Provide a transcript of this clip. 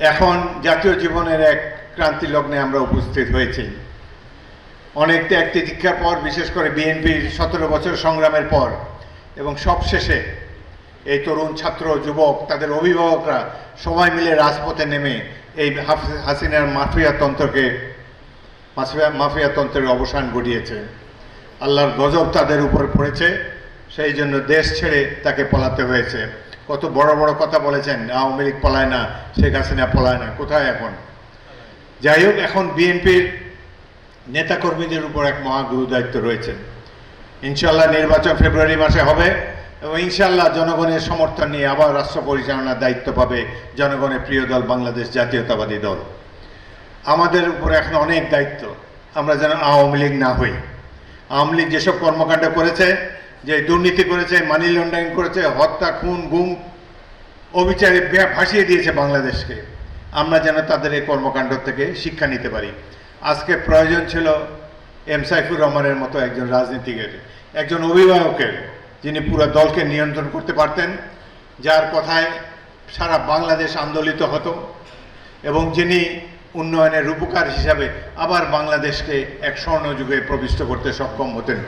এখন জাতীয় জীবনের এক ক্রান্তি লগ্নে আমরা উপস্থিত হয়েছি। অনেক ত্যাগ তিতিক্ষার পর, বিশেষ করে বিএনপির সতেরো বছর সংগ্রামের পর এবং সবশেষে এই তরুণ ছাত্র, যুবক, তাদের অভিভাবকরা সবাই মিলে রাজপথে নেমে এই হাসিনার মাফিয়াতন্ত্রকে মাফিয়া মাফিয়াতন্ত্রের অবসান ঘটিয়েছে। আল্লাহর গজব তাদের উপর পড়েছে, সেই জন্য দেশ ছেড়ে তাকে পলাতে হয়েছে। কত বড় বড় কথা বলেছেন আওয়ামী লীগ পলায় না, শেখ হাসিনা পলায় না, কোথায় এখন? যাই হোক, এখন বিএনপির নেতাকর্মীদের উপর এক মহা গুরু দায়িত্ব রয়েছে। ইনশাল্লাহ নির্বাচন ফেব্রুয়ারি মাসে হবে এবং ইনশাল্লাহ জনগণের সমর্থন নিয়ে আবার রাষ্ট্র পরিচালনার দায়িত্ব পাবে জনগণের প্রিয় দল বাংলাদেশ জাতীয়তাবাদী দল। আমাদের উপর এখন অনেক দায়িত্ব, আমরা যেন আওয়ামী লীগ না হই। আওয়ামী লীগ যেসব কর্মকাণ্ড করেছে যে দুর্নীতি করেছে মানি লন্ডারিং করেছে, হত্যা, খুন, গুম, অবিচারে ভাসিয়ে দিয়েছে বাংলাদেশকে। আমরা যেন তাদের এই কর্মকাণ্ড থেকে শিক্ষা নিতে পারি। আজকে প্রয়োজন ছিল এম সাইফুর রহমানের মতো একজন রাজনীতিকের, একজন অভিভাবকের, যিনি পুরো দলকে নিয়ন্ত্রণ করতে পারতেন, যার কথায় সারা বাংলাদেশ আন্দোলিত হতো, এবং যিনি উন্নয়নের রূপকার হিসাবে আবার বাংলাদেশকে এক স্বর্ণযুগে প্রবিষ্ট করতে সক্ষম হতেন।